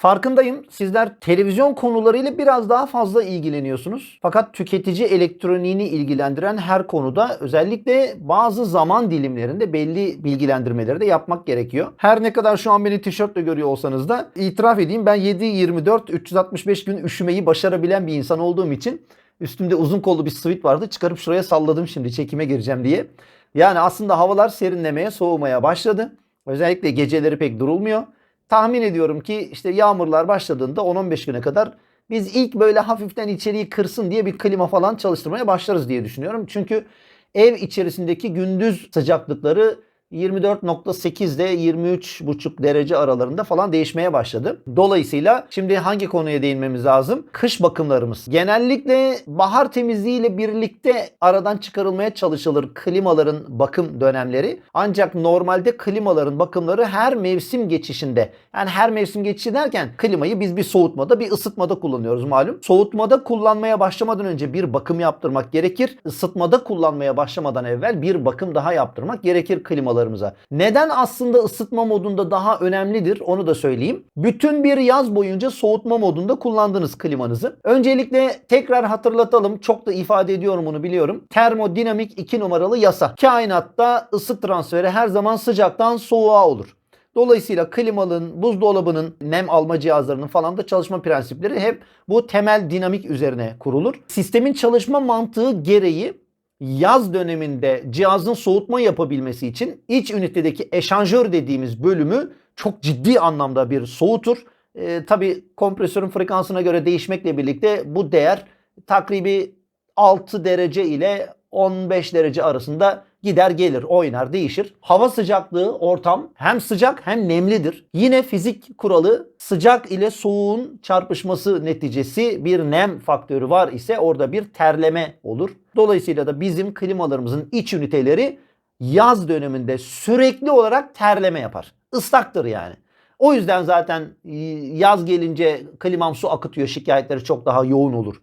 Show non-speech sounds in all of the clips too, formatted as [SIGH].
Farkındayım. Sizler televizyon konularıyla biraz daha fazla ilgileniyorsunuz. Fakat tüketici elektroniğini ilgilendiren her konuda özellikle bazı zaman dilimlerinde belli bilgilendirmeleri de yapmak gerekiyor. Her ne kadar şu an beni tişörtle görüyor olsanız da itiraf edeyim ben 7-24 365 gün üşümeyi başarabilen bir insan olduğum için üstümde uzun kollu bir sweat vardı. Çıkarıp şuraya salladım şimdi çekime gireceğim diye. Yani aslında havalar serinlemeye, soğumaya başladı. Özellikle geceleri pek durulmuyor. Tahmin ediyorum ki işte yağmurlar başladığında 10-15 güne kadar biz ilk böyle hafiften içeriği kırsın diye bir klima falan çalıştırmaya başlarız diye düşünüyorum. Çünkü ev içerisindeki gündüz sıcaklıkları 24.8 ile 23.5 derece aralarında falan değişmeye başladı. Dolayısıyla şimdi hangi konuya değinmemiz lazım? Kış bakımlarımız. Genellikle bahar temizliğiyle birlikte aradan çıkarılmaya çalışılır klimaların bakım dönemleri. Ancak normalde klimaların bakımları her mevsim geçişinde. Yani her mevsim geçişi derken klimayı biz bir soğutmada bir ısıtmada kullanıyoruz malum. Soğutmada kullanmaya başlamadan önce bir bakım yaptırmak gerekir. Isıtmada kullanmaya başlamadan evvel bir bakım daha yaptırmak gerekir klimalarımıza. Neden aslında ısıtma modunda daha önemlidir onu da söyleyeyim. Bütün bir yaz boyunca soğutma modunda kullandınız klimanızı. Öncelikle tekrar hatırlatalım. Çok da ifade ediyorum bunu biliyorum. Termodinamik 2 numaralı yasa. Kainatta ısı transferi her zaman sıcaktan soğuğa olur. Dolayısıyla klimanın, buzdolabının, nem alma cihazlarının falan da çalışma prensipleri hep bu temel dinamik üzerine kurulur. Sistemin çalışma mantığı gereği yaz döneminde cihazın soğutma yapabilmesi için iç ünitedeki eşanjör dediğimiz bölümü çok ciddi anlamda bir soğutur. E, Tabi kompresörün frekansına göre değişmekle birlikte bu değer takribi 6 derece ile 15 derece arasında gider gelir, oynar, değişir. Hava sıcaklığı ortam hem sıcak hem nemlidir. Yine fizik kuralı sıcak ile soğuğun çarpışması neticesi bir nem faktörü var ise orada bir terleme olur. Dolayısıyla da bizim klimalarımızın iç üniteleri yaz döneminde sürekli olarak terleme yapar. Islaktır yani. O yüzden zaten e, yaz gelince klimam su akıtıyor şikayetleri çok daha yoğun olur.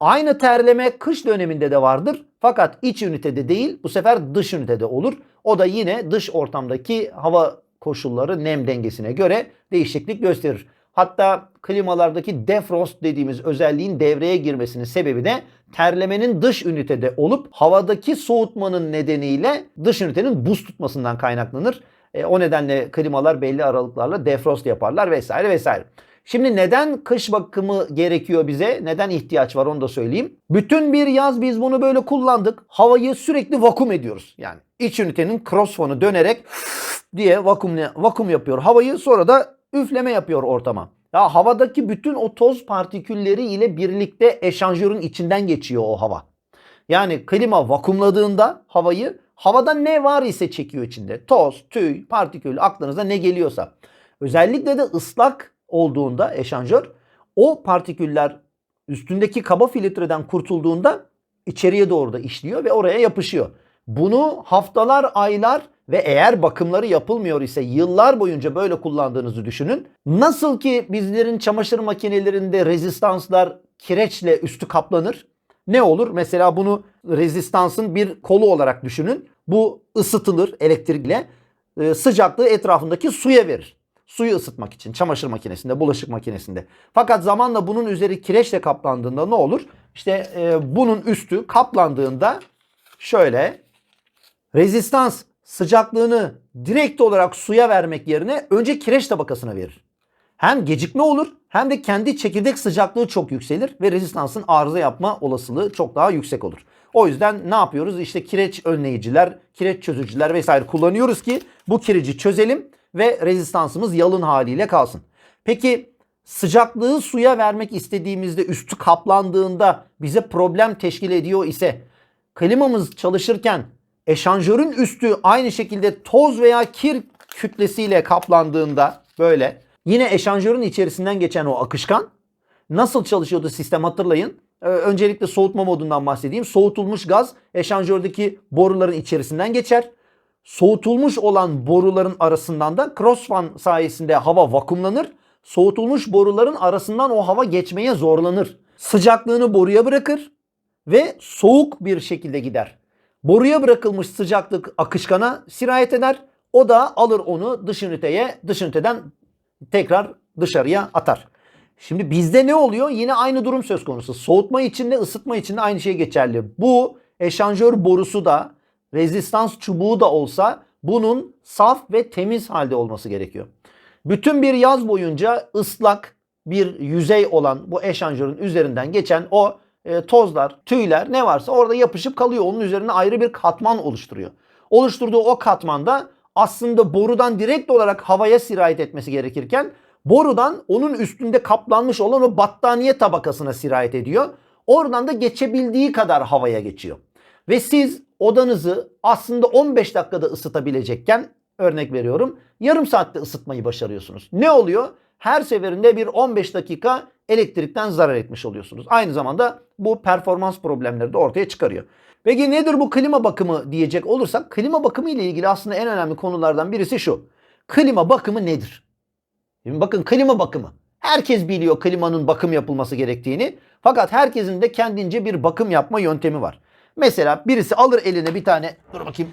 Aynı terleme kış döneminde de vardır. Fakat iç ünitede değil bu sefer dış ünitede olur. O da yine dış ortamdaki hava koşulları nem dengesine göre değişiklik gösterir. Hatta klimalardaki defrost dediğimiz özelliğin devreye girmesinin sebebi de terlemenin dış ünitede olup havadaki soğutmanın nedeniyle dış ünitenin buz tutmasından kaynaklanır. E, o nedenle klimalar belli aralıklarla defrost yaparlar vesaire vesaire. Şimdi neden kış bakımı gerekiyor bize? Neden ihtiyaç var onu da söyleyeyim. Bütün bir yaz biz bunu böyle kullandık. Havayı sürekli vakum ediyoruz. Yani iç ünitenin cross dönerek [LAUGHS] diye vakum vakum yapıyor havayı sonra da üfleme yapıyor ortama. Ya havadaki bütün o toz partikülleri ile birlikte eşanjörün içinden geçiyor o hava. Yani klima vakumladığında havayı havada ne var ise çekiyor içinde. Toz, tüy, partikül aklınıza ne geliyorsa. Özellikle de ıslak olduğunda eşanjör o partiküller üstündeki kaba filtreden kurtulduğunda içeriye doğru da işliyor ve oraya yapışıyor. Bunu haftalar, aylar ve eğer bakımları yapılmıyor ise yıllar boyunca böyle kullandığınızı düşünün. Nasıl ki bizlerin çamaşır makinelerinde rezistanslar kireçle üstü kaplanır. Ne olur? Mesela bunu rezistansın bir kolu olarak düşünün. Bu ısıtılır elektrikle. Ee, sıcaklığı etrafındaki suya verir. Suyu ısıtmak için çamaşır makinesinde, bulaşık makinesinde. Fakat zamanla bunun üzeri kireçle kaplandığında ne olur? İşte e, bunun üstü kaplandığında şöyle rezistans sıcaklığını direkt olarak suya vermek yerine önce kireç tabakasına verir. Hem gecikme olur hem de kendi çekirdek sıcaklığı çok yükselir ve rezistansın arıza yapma olasılığı çok daha yüksek olur. O yüzden ne yapıyoruz? İşte kireç önleyiciler, kireç çözücüler vesaire kullanıyoruz ki bu kireci çözelim ve rezistansımız yalın haliyle kalsın. Peki sıcaklığı suya vermek istediğimizde üstü kaplandığında bize problem teşkil ediyor ise klimamız çalışırken eşanjörün üstü aynı şekilde toz veya kir kütlesiyle kaplandığında böyle yine eşanjörün içerisinden geçen o akışkan nasıl çalışıyordu sistem hatırlayın. Ee, öncelikle soğutma modundan bahsedeyim. Soğutulmuş gaz eşanjördeki boruların içerisinden geçer soğutulmuş olan boruların arasından da crossfan sayesinde hava vakumlanır. Soğutulmuş boruların arasından o hava geçmeye zorlanır. Sıcaklığını boruya bırakır ve soğuk bir şekilde gider. Boruya bırakılmış sıcaklık akışkana sirayet eder. O da alır onu dış üniteye, dış üniteden tekrar dışarıya atar. Şimdi bizde ne oluyor? Yine aynı durum söz konusu. Soğutma için de ısıtma için de aynı şey geçerli. Bu eşanjör borusu da rezistans çubuğu da olsa bunun saf ve temiz halde olması gerekiyor. Bütün bir yaz boyunca ıslak bir yüzey olan bu eşanjörün üzerinden geçen o e, tozlar, tüyler ne varsa orada yapışıp kalıyor. Onun üzerine ayrı bir katman oluşturuyor. Oluşturduğu o katmanda aslında borudan direkt olarak havaya sirayet etmesi gerekirken borudan onun üstünde kaplanmış olan o battaniye tabakasına sirayet ediyor. Oradan da geçebildiği kadar havaya geçiyor. Ve siz odanızı aslında 15 dakikada ısıtabilecekken örnek veriyorum yarım saatte ısıtmayı başarıyorsunuz. Ne oluyor? Her seferinde bir 15 dakika elektrikten zarar etmiş oluyorsunuz. Aynı zamanda bu performans problemleri de ortaya çıkarıyor. Peki nedir bu klima bakımı diyecek olursak klima bakımı ile ilgili aslında en önemli konulardan birisi şu. Klima bakımı nedir? Şimdi bakın klima bakımı. Herkes biliyor klimanın bakım yapılması gerektiğini. Fakat herkesin de kendince bir bakım yapma yöntemi var. Mesela birisi alır eline bir tane dur bakayım.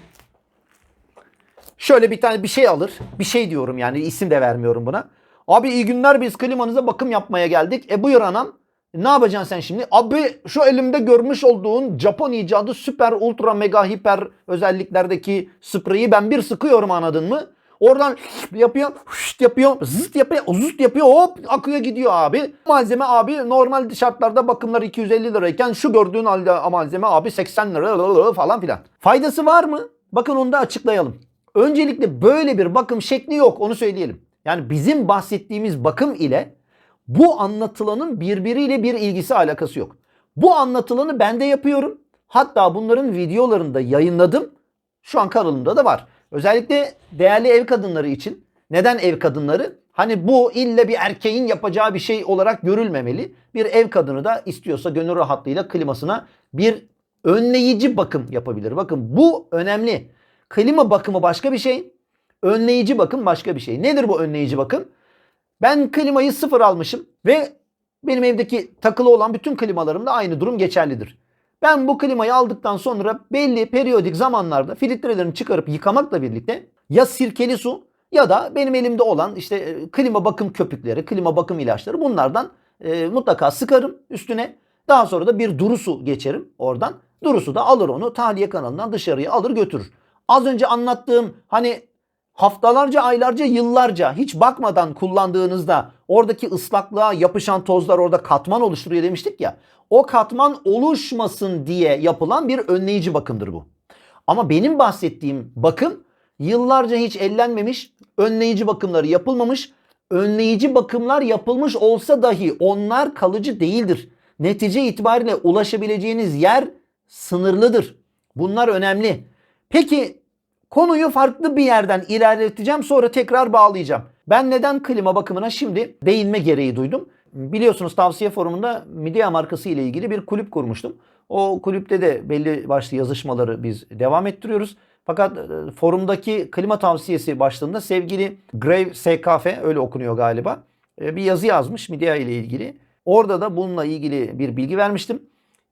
Şöyle bir tane bir şey alır. Bir şey diyorum yani isim de vermiyorum buna. Abi iyi günler biz klimanıza bakım yapmaya geldik. E buyur anam. Ne yapacaksın sen şimdi? Abi şu elimde görmüş olduğun Japon icadı süper ultra mega hiper özelliklerdeki spreyi ben bir sıkıyorum anladın mı? Oradan yapıyor, hışt yapıyor, zıt yapıyor, zıt yapıyor, hop akıyor gidiyor abi. Malzeme abi normal şartlarda bakımlar 250 lirayken şu gördüğün halde malzeme abi 80 lira falan filan. Faydası var mı? Bakın onu da açıklayalım. Öncelikle böyle bir bakım şekli yok onu söyleyelim. Yani bizim bahsettiğimiz bakım ile bu anlatılanın birbiriyle bir ilgisi alakası yok. Bu anlatılanı ben de yapıyorum. Hatta bunların videolarını da yayınladım. Şu an kanalımda da var. Özellikle değerli ev kadınları için. Neden ev kadınları? Hani bu ille bir erkeğin yapacağı bir şey olarak görülmemeli. Bir ev kadını da istiyorsa gönül rahatlığıyla klimasına bir önleyici bakım yapabilir. Bakın bu önemli. Klima bakımı başka bir şey. Önleyici bakım başka bir şey. Nedir bu önleyici bakım? Ben klimayı sıfır almışım ve benim evdeki takılı olan bütün klimalarımda aynı durum geçerlidir. Ben bu klimayı aldıktan sonra belli periyodik zamanlarda filtrelerini çıkarıp yıkamakla birlikte ya sirkeli su ya da benim elimde olan işte e, klima bakım köpükleri, klima bakım ilaçları bunlardan e, mutlaka sıkarım üstüne. Daha sonra da bir duru su geçerim oradan. Duru su da alır onu tahliye kanalından dışarıya alır götürür. Az önce anlattığım hani haftalarca, aylarca, yıllarca hiç bakmadan kullandığınızda oradaki ıslaklığa yapışan tozlar orada katman oluşturuyor demiştik ya. O katman oluşmasın diye yapılan bir önleyici bakımdır bu. Ama benim bahsettiğim bakım yıllarca hiç ellenmemiş, önleyici bakımları yapılmamış. Önleyici bakımlar yapılmış olsa dahi onlar kalıcı değildir. Netice itibariyle ulaşabileceğiniz yer sınırlıdır. Bunlar önemli. Peki Konuyu farklı bir yerden ilerleteceğim sonra tekrar bağlayacağım. Ben neden klima bakımına şimdi değinme gereği duydum? Biliyorsunuz tavsiye forumunda Midea markası ile ilgili bir kulüp kurmuştum. O kulüpte de belli başlı yazışmaları biz devam ettiriyoruz. Fakat e, forumdaki klima tavsiyesi başlığında sevgili Grave SKF öyle okunuyor galiba. e, Bir yazı yazmış Midea ile ilgili. Orada da bununla ilgili bir bilgi vermiştim.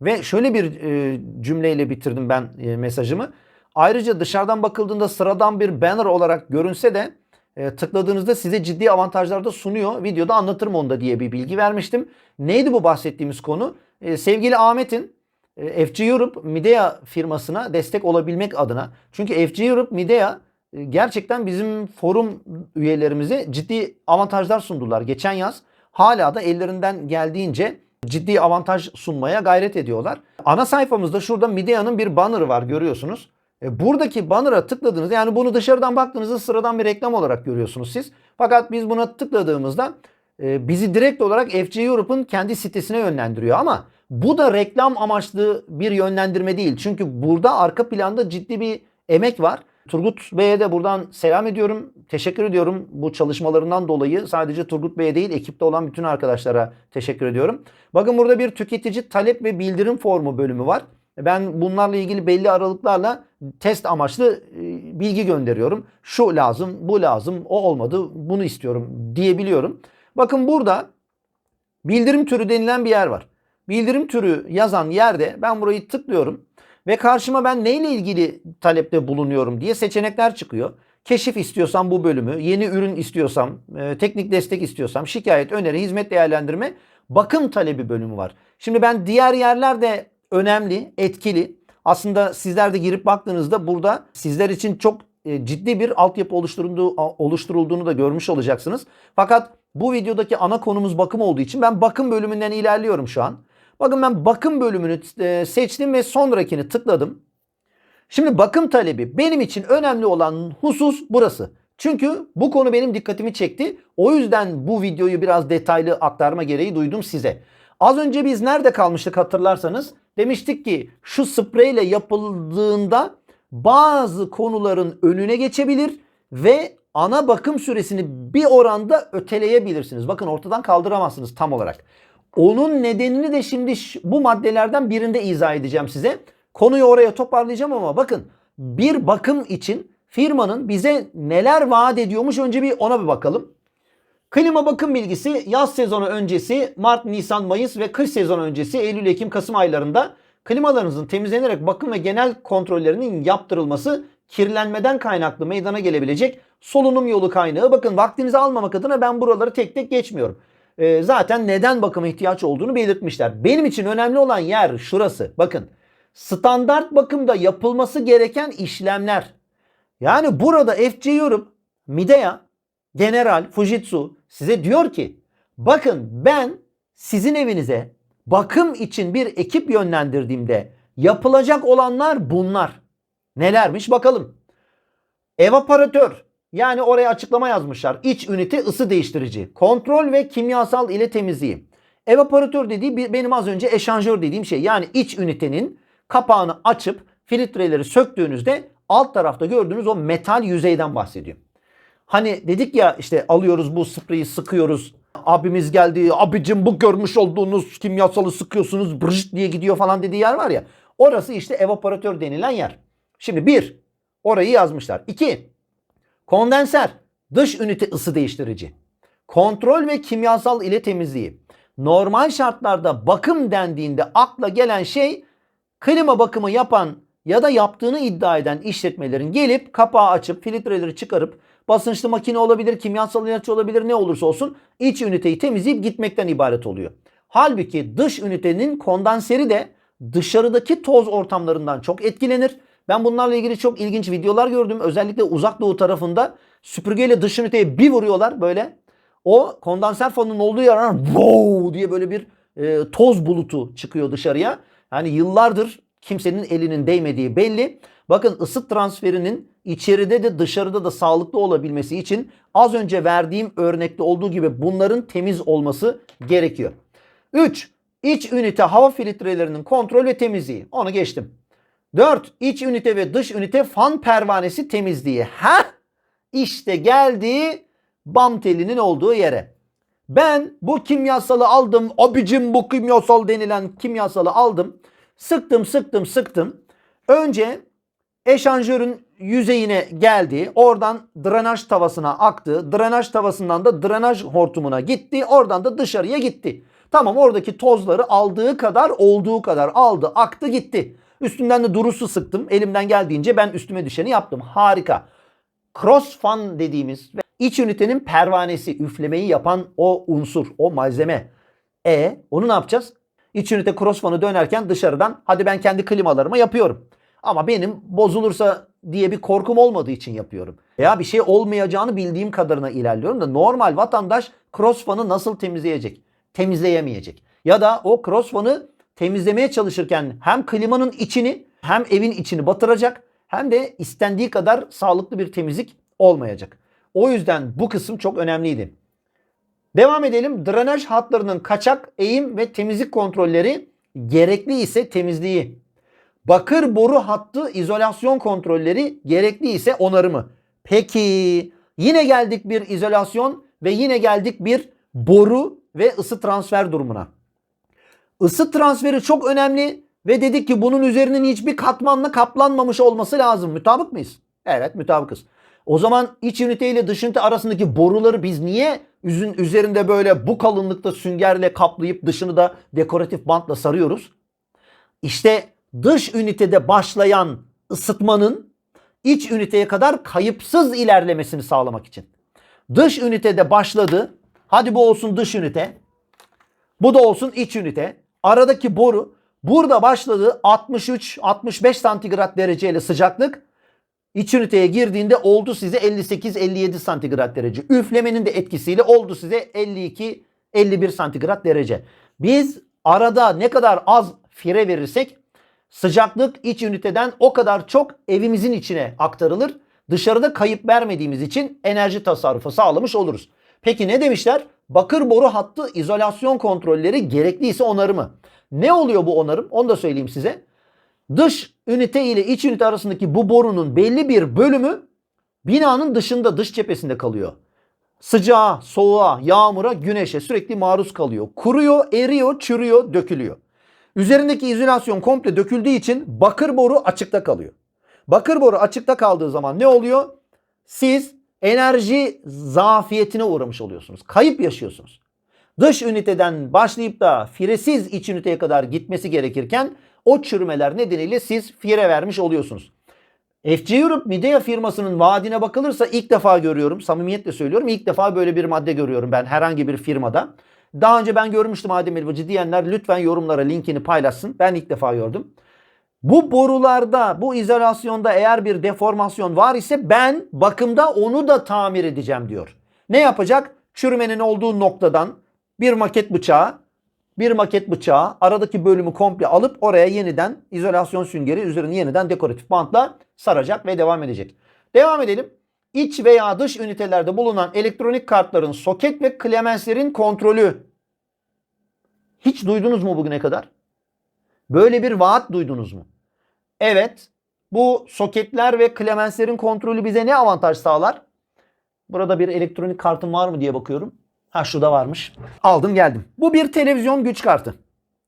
Ve şöyle bir e, cümleyle bitirdim ben mesajımı. Ayrıca dışarıdan bakıldığında sıradan bir banner olarak görünse de e, tıkladığınızda size ciddi avantajlar da sunuyor. Videoda anlatırım onda diye bir bilgi vermiştim. Neydi bu bahsettiğimiz konu? E, sevgili Ahmet'in e, FG Europe Midea firmasına destek olabilmek adına. Çünkü FG Europe Midea e, gerçekten bizim forum üyelerimize ciddi avantajlar sundular geçen yaz. Hala da ellerinden geldiğince ciddi avantaj sunmaya gayret ediyorlar. Ana sayfamızda şurada Midea'nın bir bannerı var görüyorsunuz. E, buradaki banner'a tıkladığınızda yani bunu dışarıdan baktığınızda sıradan bir reklam olarak görüyorsunuz siz. Fakat biz buna tıkladığımızda e, bizi direkt olarak FC Europe'un kendi sitesine yönlendiriyor ama bu da reklam amaçlı bir yönlendirme değil. Çünkü burada arka planda ciddi bir emek var. Turgut Bey'e de buradan selam ediyorum. Teşekkür ediyorum bu çalışmalarından dolayı. Sadece Turgut Bey'e değil ekipte olan bütün arkadaşlara teşekkür ediyorum. Bakın burada bir tüketici talep ve bildirim formu bölümü var. Ben bunlarla ilgili belli aralıklarla test amaçlı e, bilgi gönderiyorum. Şu lazım, bu lazım, o olmadı, bunu istiyorum diyebiliyorum. Bakın burada bildirim türü denilen bir yer var. Bildirim türü yazan yerde ben burayı tıklıyorum ve karşıma ben neyle ilgili talepte bulunuyorum diye seçenekler çıkıyor. Keşif istiyorsam bu bölümü, yeni ürün istiyorsam, e, teknik destek istiyorsam, şikayet, öneri, hizmet değerlendirme, bakım talebi bölümü var. Şimdi ben diğer yerlerde önemli, etkili. Aslında sizler de girip baktığınızda burada sizler için çok e, ciddi bir altyapı oluşturulduğu, oluşturulduğunu da görmüş olacaksınız. Fakat bu videodaki ana konumuz bakım olduğu için ben bakım bölümünden ilerliyorum şu an. Bakın ben bakım bölümünü e, seçtim ve sonrakini tıkladım. Şimdi bakım talebi benim için önemli olan husus burası. Çünkü bu konu benim dikkatimi çekti. O yüzden bu videoyu biraz detaylı aktarma gereği duydum size. Az önce biz nerede kalmıştık hatırlarsanız demiştik ki şu spreyle yapıldığında bazı konuların önüne geçebilir ve ana bakım süresini bir oranda öteleyebilirsiniz. Bakın ortadan kaldıramazsınız tam olarak. Onun nedenini de şimdi bu maddelerden birinde izah edeceğim size. Konuyu oraya toparlayacağım ama bakın bir bakım için firmanın bize neler vaat ediyormuş önce bir ona bir bakalım. Klima bakım bilgisi yaz sezonu öncesi Mart, Nisan, Mayıs ve kış sezonu öncesi Eylül, Ekim, Kasım aylarında klimalarınızın temizlenerek bakım ve genel kontrollerinin yaptırılması kirlenmeden kaynaklı meydana gelebilecek solunum yolu kaynağı. Bakın vaktinizi almamak adına ben buraları tek tek geçmiyorum. Ee, zaten neden bakıma ihtiyaç olduğunu belirtmişler. Benim için önemli olan yer şurası. Bakın standart bakımda yapılması gereken işlemler. Yani burada FC Europe, Midea, General, Fujitsu size diyor ki bakın ben sizin evinize bakım için bir ekip yönlendirdiğimde yapılacak olanlar bunlar. Nelermiş bakalım. Evaporatör yani oraya açıklama yazmışlar. İç ünite ısı değiştirici. Kontrol ve kimyasal ile temizliği. Evaporatör dediği benim az önce eşanjör dediğim şey. Yani iç ünitenin kapağını açıp filtreleri söktüğünüzde alt tarafta gördüğünüz o metal yüzeyden bahsediyor. Hani dedik ya işte alıyoruz bu spreyi sıkıyoruz. Abimiz geldi abicim bu görmüş olduğunuz kimyasalı sıkıyorsunuz brıjt diye gidiyor falan dediği yer var ya. Orası işte evaporatör denilen yer. Şimdi bir orayı yazmışlar. İki kondenser dış ünite ısı değiştirici. Kontrol ve kimyasal ile temizliği. Normal şartlarda bakım dendiğinde akla gelen şey klima bakımı yapan ya da yaptığını iddia eden işletmelerin gelip kapağı açıp filtreleri çıkarıp basınçlı makine olabilir, kimyasal ilaç olabilir ne olursa olsun iç üniteyi temizleyip gitmekten ibaret oluyor. Halbuki dış ünitenin kondanseri de dışarıdaki toz ortamlarından çok etkilenir. Ben bunlarla ilgili çok ilginç videolar gördüm. Özellikle uzak doğu tarafında süpürgeyle dış üniteye bir vuruyorlar böyle. O kondanser fanının olduğu yerden wow diye böyle bir e, toz bulutu çıkıyor dışarıya. Yani yıllardır kimsenin elinin değmediği belli. Bakın ısı transferinin içeride de dışarıda da sağlıklı olabilmesi için az önce verdiğim örnekte olduğu gibi bunların temiz olması gerekiyor. 3. İç ünite hava filtrelerinin kontrol ve temizliği. Onu geçtim. 4. İç ünite ve dış ünite fan pervanesi temizliği. Ha? İşte geldi bam telinin olduğu yere. Ben bu kimyasalı aldım. Abicim bu kimyasal denilen kimyasalı aldım. Sıktım sıktım sıktım. Önce eşanjörün yüzeyine geldi. Oradan drenaj tavasına aktı. Drenaj tavasından da drenaj hortumuna gitti. Oradan da dışarıya gitti. Tamam oradaki tozları aldığı kadar olduğu kadar aldı aktı gitti. Üstünden de durusu sıktım. Elimden geldiğince ben üstüme düşeni yaptım. Harika. Cross fan dediğimiz ve iç ünitenin pervanesi üflemeyi yapan o unsur, o malzeme. E onu ne yapacağız? İç ünite cross fanı dönerken dışarıdan hadi ben kendi klimalarıma yapıyorum. Ama benim bozulursa diye bir korkum olmadığı için yapıyorum. Veya bir şey olmayacağını bildiğim kadarına ilerliyorum da normal vatandaş cross fanı nasıl temizleyecek? Temizleyemeyecek. Ya da o cross fanı temizlemeye çalışırken hem klimanın içini hem evin içini batıracak hem de istendiği kadar sağlıklı bir temizlik olmayacak. O yüzden bu kısım çok önemliydi. Devam edelim. Drenaj hatlarının kaçak, eğim ve temizlik kontrolleri gerekli ise temizliği. Bakır boru hattı izolasyon kontrolleri gerekli ise onarımı. Peki yine geldik bir izolasyon ve yine geldik bir boru ve ısı transfer durumuna. Isı transferi çok önemli ve dedik ki bunun üzerinin hiçbir katmanla kaplanmamış olması lazım. Mütabık mıyız? Evet mütabıkız. O zaman iç ünite ile dış ünite arasındaki boruları biz niye üzün üzerinde böyle bu kalınlıkta süngerle kaplayıp dışını da dekoratif bantla sarıyoruz? İşte dış ünitede başlayan ısıtmanın iç üniteye kadar kayıpsız ilerlemesini sağlamak için. Dış ünitede başladı. Hadi bu olsun dış ünite. Bu da olsun iç ünite. Aradaki boru burada başladı 63-65 santigrat dereceyle sıcaklık. İç üniteye girdiğinde oldu size 58-57 santigrat derece. Üflemenin de etkisiyle oldu size 52-51 santigrat derece. Biz arada ne kadar az fire verirsek sıcaklık iç üniteden o kadar çok evimizin içine aktarılır. Dışarıda kayıp vermediğimiz için enerji tasarrufu sağlamış oluruz. Peki ne demişler? Bakır boru hattı izolasyon kontrolleri gerekliyse onarımı. Ne oluyor bu onarım? Onu da söyleyeyim size. Dış ünite ile iç ünite arasındaki bu borunun belli bir bölümü binanın dışında, dış cephesinde kalıyor. Sıcağa, soğuğa, yağmura, güneşe sürekli maruz kalıyor. Kuruyor, eriyor, çürüyor, dökülüyor. Üzerindeki izolasyon komple döküldüğü için bakır boru açıkta kalıyor. Bakır boru açıkta kaldığı zaman ne oluyor? Siz enerji zafiyetine uğramış oluyorsunuz. Kayıp yaşıyorsunuz. Dış üniteden başlayıp da firesiz iç üniteye kadar gitmesi gerekirken o çürümeler nedeniyle siz fire vermiş oluyorsunuz. FC Europe Midea firmasının vaadine bakılırsa ilk defa görüyorum. Samimiyetle söylüyorum. ilk defa böyle bir madde görüyorum ben herhangi bir firmada. Daha önce ben görmüştüm Adem Elvacı diyenler lütfen yorumlara linkini paylaşsın. Ben ilk defa gördüm. Bu borularda, bu izolasyonda eğer bir deformasyon var ise ben bakımda onu da tamir edeceğim diyor. Ne yapacak? Çürümenin olduğu noktadan bir maket bıçağı, bir maket bıçağı aradaki bölümü komple alıp oraya yeniden izolasyon süngeri üzerine yeniden dekoratif bantla saracak ve devam edecek. Devam edelim. İç veya dış ünitelerde bulunan elektronik kartların soket ve klemenslerin kontrolü. Hiç duydunuz mu bugüne kadar? Böyle bir vaat duydunuz mu? Evet. Bu soketler ve klemenslerin kontrolü bize ne avantaj sağlar? Burada bir elektronik kartım var mı diye bakıyorum. Ha şurada varmış. Aldım geldim. Bu bir televizyon güç kartı.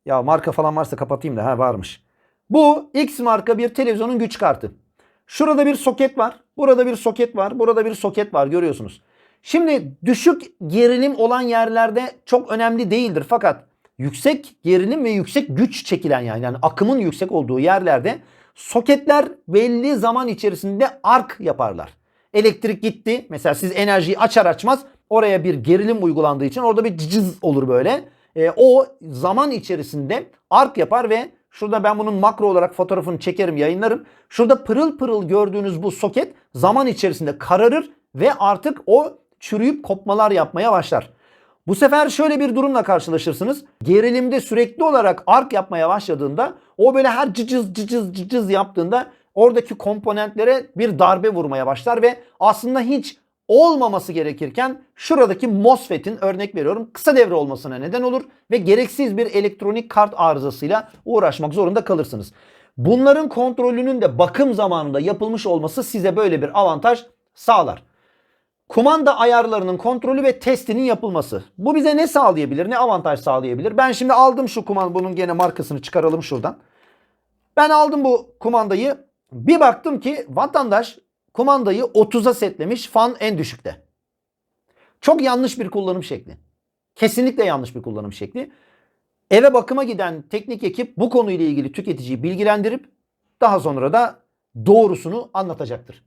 Ya marka falan varsa kapatayım da ha varmış. Bu X marka bir televizyonun güç kartı. Şurada bir soket var. Burada bir soket var. Burada bir soket var görüyorsunuz. Şimdi düşük gerilim olan yerlerde çok önemli değildir. Fakat yüksek gerilim ve yüksek güç çekilen yani, yani akımın yüksek olduğu yerlerde soketler belli zaman içerisinde ark yaparlar. Elektrik gitti. Mesela siz enerjiyi açar açmaz oraya bir gerilim uygulandığı için orada bir cız olur böyle. E, o zaman içerisinde ark yapar ve şurada ben bunun makro olarak fotoğrafını çekerim yayınlarım. Şurada pırıl pırıl gördüğünüz bu soket zaman içerisinde kararır ve artık o çürüyüp kopmalar yapmaya başlar. Bu sefer şöyle bir durumla karşılaşırsınız. Gerilimde sürekli olarak ark yapmaya başladığında o böyle her cıcız cıcız cıcız yaptığında oradaki komponentlere bir darbe vurmaya başlar ve aslında hiç olmaması gerekirken şuradaki MOSFET'in örnek veriyorum kısa devre olmasına neden olur ve gereksiz bir elektronik kart arızasıyla uğraşmak zorunda kalırsınız. Bunların kontrolünün de bakım zamanında yapılmış olması size böyle bir avantaj sağlar. Kumanda ayarlarının kontrolü ve testinin yapılması. Bu bize ne sağlayabilir? Ne avantaj sağlayabilir? Ben şimdi aldım şu kumanda. Bunun gene markasını çıkaralım şuradan. Ben aldım bu kumandayı. Bir baktım ki vatandaş kumandayı 30'a setlemiş. Fan en düşükte. Çok yanlış bir kullanım şekli. Kesinlikle yanlış bir kullanım şekli. Eve bakıma giden teknik ekip bu konuyla ilgili tüketiciyi bilgilendirip daha sonra da doğrusunu anlatacaktır.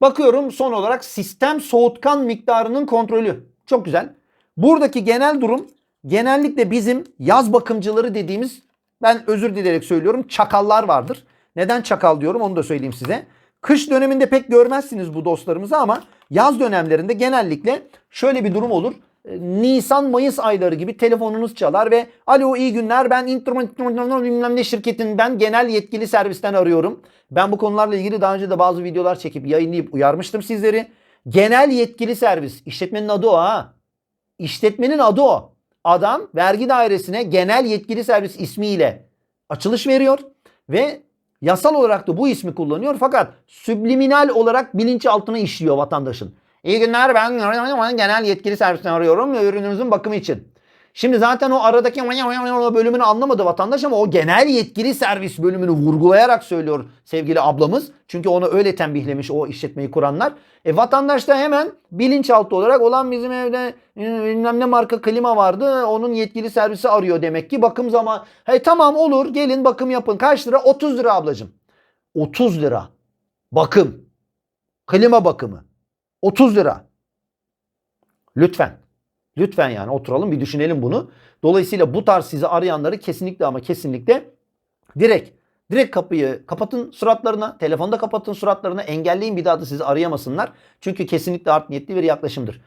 Bakıyorum son olarak sistem soğutkan miktarının kontrolü. Çok güzel. Buradaki genel durum genellikle bizim yaz bakımcıları dediğimiz ben özür dileyerek söylüyorum çakallar vardır. Neden çakal diyorum onu da söyleyeyim size. Kış döneminde pek görmezsiniz bu dostlarımızı ama yaz dönemlerinde genellikle şöyle bir durum olur. Nisan-Mayıs ayları gibi telefonunuz çalar ve alo iyi günler ben bilmem ne şirketinden genel yetkili servisten arıyorum. Ben bu konularla ilgili daha önce de bazı videolar çekip yayınlayıp uyarmıştım sizleri. Genel yetkili servis işletmenin adı o ha. İşletmenin adı o. Adam vergi dairesine genel yetkili servis ismiyle açılış veriyor ve yasal olarak da bu ismi kullanıyor fakat subliminal olarak bilinçaltına işliyor vatandaşın. İyi günler ben genel yetkili servisten arıyorum ürününüzün bakımı için. Şimdi zaten o aradaki bölümünü anlamadı vatandaş ama o genel yetkili servis bölümünü vurgulayarak söylüyor sevgili ablamız. Çünkü onu öyle tembihlemiş o işletmeyi kuranlar. E vatandaş da hemen bilinçaltı olarak olan bizim evde bilmem ne marka klima vardı onun yetkili servisi arıyor demek ki bakım zaman. Hey tamam olur gelin bakım yapın kaç lira 30 lira ablacığım. 30 lira. bakım, klima bakımı 30 lira. Lütfen. Lütfen yani oturalım bir düşünelim bunu. Dolayısıyla bu tarz sizi arayanları kesinlikle ama kesinlikle direkt direkt kapıyı kapatın suratlarına, telefonda kapatın suratlarına, engelleyin bir daha da sizi arayamasınlar. Çünkü kesinlikle art niyetli bir yaklaşımdır.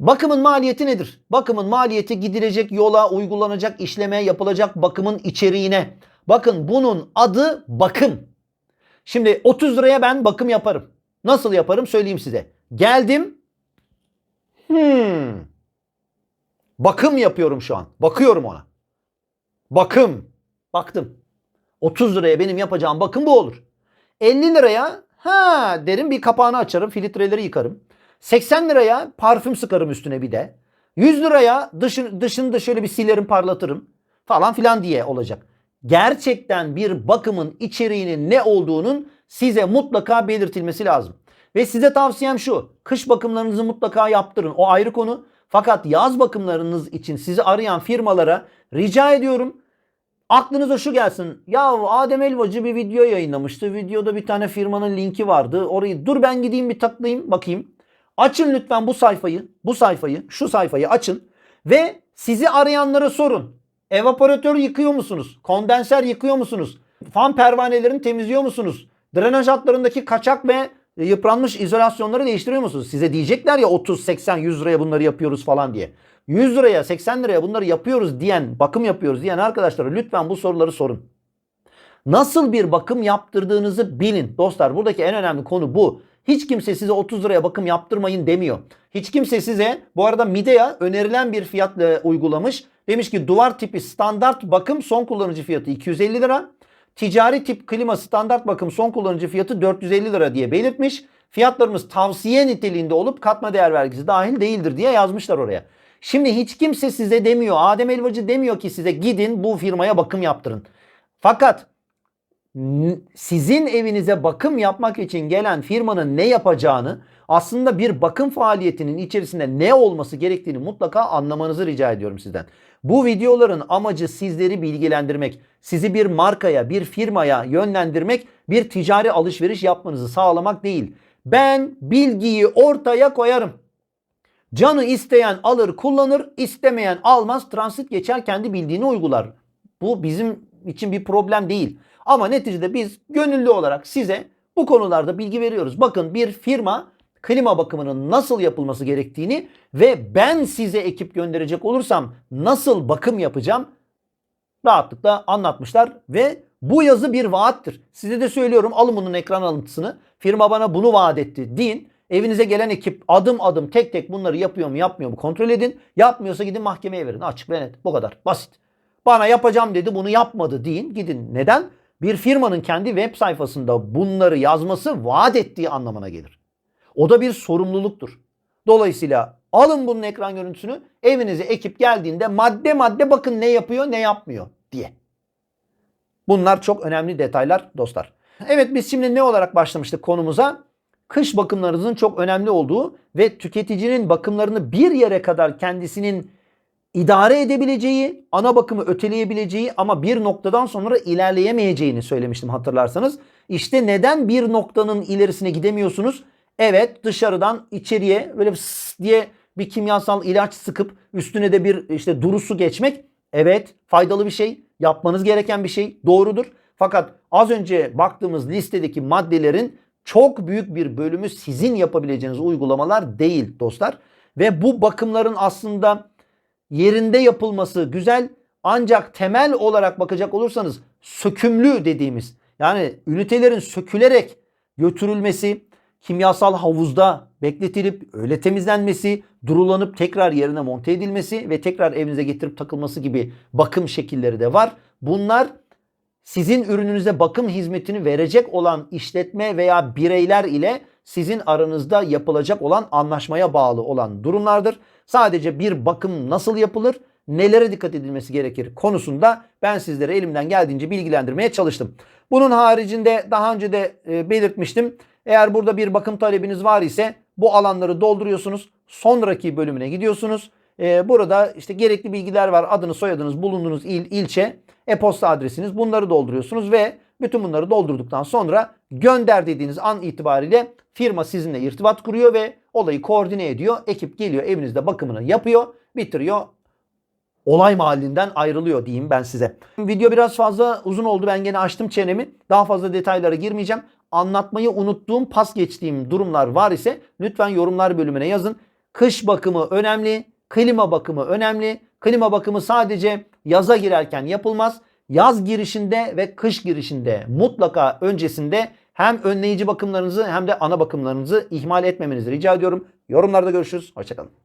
Bakımın maliyeti nedir? Bakımın maliyeti gidilecek yola, uygulanacak işleme, yapılacak bakımın içeriğine. Bakın bunun adı bakım. Şimdi 30 liraya ben bakım yaparım. Nasıl yaparım söyleyeyim size. Geldim. Hmm. Bakım yapıyorum şu an. Bakıyorum ona. Bakım. Baktım. 30 liraya benim yapacağım bakım bu olur. 50 liraya ha derim bir kapağını açarım, filtreleri yıkarım. 80 liraya parfüm sıkarım üstüne bir de. 100 liraya dışın, dışını da şöyle bir silerim parlatırım falan filan diye olacak. Gerçekten bir bakımın içeriğinin ne olduğunun size mutlaka belirtilmesi lazım. Ve size tavsiyem şu. Kış bakımlarınızı mutlaka yaptırın. O ayrı konu. Fakat yaz bakımlarınız için sizi arayan firmalara rica ediyorum. Aklınıza şu gelsin. Ya Adem Elvacı bir video yayınlamıştı. Videoda bir tane firmanın linki vardı. Orayı dur ben gideyim bir tıklayayım bakayım. Açın lütfen bu sayfayı. Bu sayfayı, şu sayfayı açın. Ve sizi arayanlara sorun. Evaporatör yıkıyor musunuz? Kondenser yıkıyor musunuz? Fan pervanelerini temizliyor musunuz? Drenaj hatlarındaki kaçak ve yıpranmış izolasyonları değiştiriyor musunuz? Size diyecekler ya 30, 80, 100 liraya bunları yapıyoruz falan diye. 100 liraya, 80 liraya bunları yapıyoruz diyen, bakım yapıyoruz diyen arkadaşlara lütfen bu soruları sorun. Nasıl bir bakım yaptırdığınızı bilin. Dostlar buradaki en önemli konu bu. Hiç kimse size 30 liraya bakım yaptırmayın demiyor. Hiç kimse size bu arada Midea önerilen bir fiyatla uygulamış. Demiş ki duvar tipi standart bakım son kullanıcı fiyatı 250 lira. Ticari tip klima standart bakım son kullanıcı fiyatı 450 lira diye belirtmiş. Fiyatlarımız tavsiye niteliğinde olup katma değer vergisi dahil değildir diye yazmışlar oraya. Şimdi hiç kimse size demiyor, Adem Elvacı demiyor ki size gidin bu firmaya bakım yaptırın. Fakat sizin evinize bakım yapmak için gelen firmanın ne yapacağını aslında bir bakım faaliyetinin içerisinde ne olması gerektiğini mutlaka anlamanızı rica ediyorum sizden. Bu videoların amacı sizleri bilgilendirmek, sizi bir markaya, bir firmaya yönlendirmek, bir ticari alışveriş yapmanızı sağlamak değil. Ben bilgiyi ortaya koyarım. Canı isteyen alır kullanır, istemeyen almaz, transit geçer kendi bildiğini uygular. Bu bizim için bir problem değil. Ama neticede biz gönüllü olarak size bu konularda bilgi veriyoruz. Bakın bir firma klima bakımının nasıl yapılması gerektiğini ve ben size ekip gönderecek olursam nasıl bakım yapacağım rahatlıkla anlatmışlar ve bu yazı bir vaattir. Size de söylüyorum alın bunun ekran alıntısını. Firma bana bunu vaat etti deyin. Evinize gelen ekip adım adım tek tek bunları yapıyor mu yapmıyor mu kontrol edin. Yapmıyorsa gidin mahkemeye verin. Açık ve net. Bu kadar. Basit. Bana yapacağım dedi bunu yapmadı deyin. Gidin. Neden? Bir firmanın kendi web sayfasında bunları yazması vaat ettiği anlamına gelir. O da bir sorumluluktur. Dolayısıyla alın bunun ekran görüntüsünü evinize ekip geldiğinde madde madde bakın ne yapıyor ne yapmıyor diye. Bunlar çok önemli detaylar dostlar. Evet biz şimdi ne olarak başlamıştık konumuza? Kış bakımlarınızın çok önemli olduğu ve tüketicinin bakımlarını bir yere kadar kendisinin idare edebileceği, ana bakımı öteleyebileceği ama bir noktadan sonra ilerleyemeyeceğini söylemiştim hatırlarsanız. İşte neden bir noktanın ilerisine gidemiyorsunuz? Evet dışarıdan içeriye böyle diye bir kimyasal ilaç sıkıp üstüne de bir işte duru su geçmek evet faydalı bir şey. Yapmanız gereken bir şey. Doğrudur. Fakat az önce baktığımız listedeki maddelerin çok büyük bir bölümü sizin yapabileceğiniz uygulamalar değil dostlar. Ve bu bakımların aslında yerinde yapılması güzel ancak temel olarak bakacak olursanız sökümlü dediğimiz yani ünitelerin sökülerek götürülmesi, kimyasal havuzda bekletilip öyle temizlenmesi, durulanıp tekrar yerine monte edilmesi ve tekrar evinize getirip takılması gibi bakım şekilleri de var. Bunlar sizin ürününüze bakım hizmetini verecek olan işletme veya bireyler ile sizin aranızda yapılacak olan anlaşmaya bağlı olan durumlardır. Sadece bir bakım nasıl yapılır, nelere dikkat edilmesi gerekir konusunda ben sizlere elimden geldiğince bilgilendirmeye çalıştım. Bunun haricinde daha önce de e, belirtmiştim. Eğer burada bir bakım talebiniz var ise bu alanları dolduruyorsunuz. Sonraki bölümüne gidiyorsunuz. E, burada işte gerekli bilgiler var. Adınız, soyadınız, bulunduğunuz il, ilçe, e-posta adresiniz. Bunları dolduruyorsunuz ve bütün bunları doldurduktan sonra gönder dediğiniz an itibariyle firma sizinle irtibat kuruyor ve olayı koordine ediyor. Ekip geliyor evinizde bakımını yapıyor, bitiriyor. Olay mahallinden ayrılıyor diyeyim ben size. Video biraz fazla uzun oldu. Ben gene açtım çenemi. Daha fazla detaylara girmeyeceğim. Anlatmayı unuttuğum, pas geçtiğim durumlar var ise lütfen yorumlar bölümüne yazın. Kış bakımı önemli, klima bakımı önemli. Klima bakımı sadece yaza girerken yapılmaz. Yaz girişinde ve kış girişinde mutlaka öncesinde hem önleyici bakımlarınızı hem de ana bakımlarınızı ihmal etmemenizi rica ediyorum. Yorumlarda görüşürüz. Hoşçakalın.